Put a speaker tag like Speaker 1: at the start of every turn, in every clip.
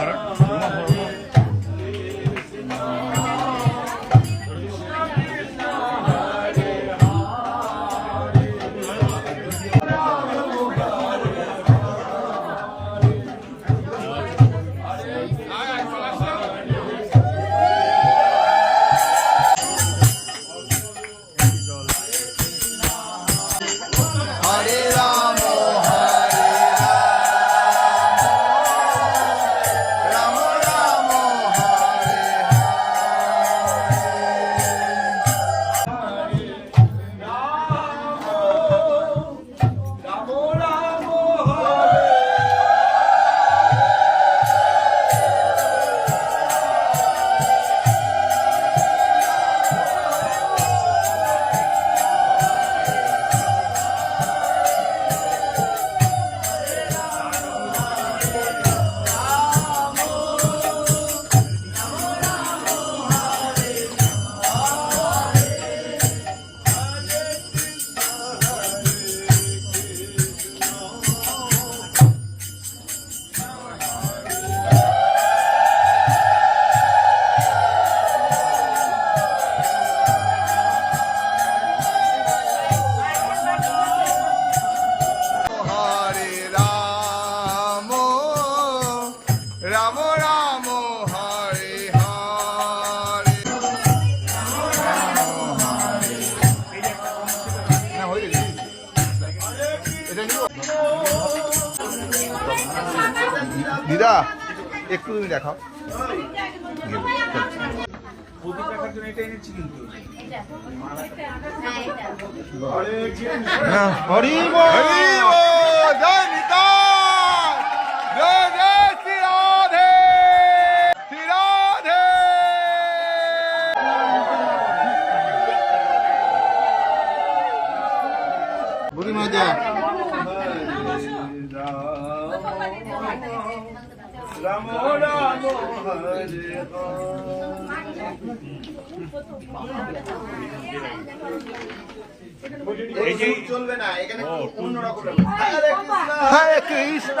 Speaker 1: Para. দিদা একটু তুমি দেখাও। হ্যাঁ, হরি
Speaker 2: হরি চলবে না
Speaker 1: কৃষ্ণ। কৃষ্ণ।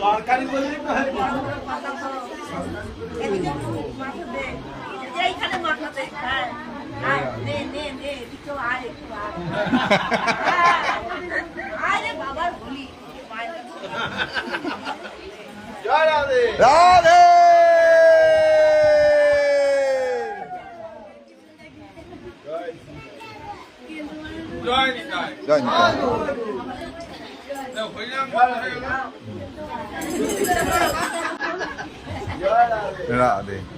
Speaker 2: তরকারি বললি হয়।
Speaker 3: এইখানে মাথা দে। হ্যাঁ আয়, নে নে নে একটু আয় একটু আয়। হ্যাঁ। বাবার ভুলি মায়ের
Speaker 2: জয় রাধে।
Speaker 1: রাধে।
Speaker 4: জয় নিতাই।
Speaker 1: জয় নিতাই।
Speaker 4: তো হইলাম
Speaker 2: জয় রাধে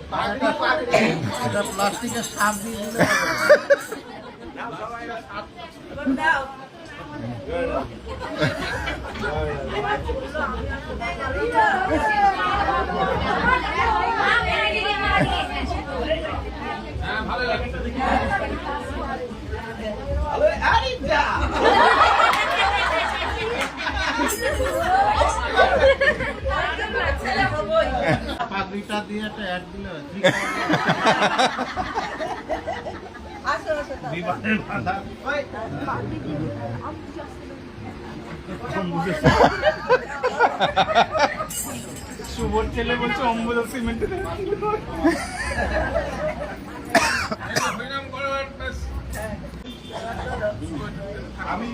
Speaker 1: রাধে
Speaker 3: আসো আসো
Speaker 2: ওই
Speaker 4: শুভর ছেলে বলছে অম্বুজা সিমেন্টে
Speaker 2: আমি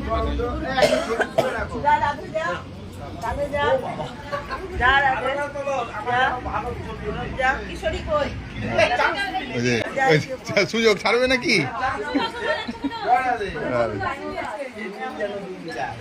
Speaker 1: সুযোগ ছাড়বে নাকি?
Speaker 2: জয়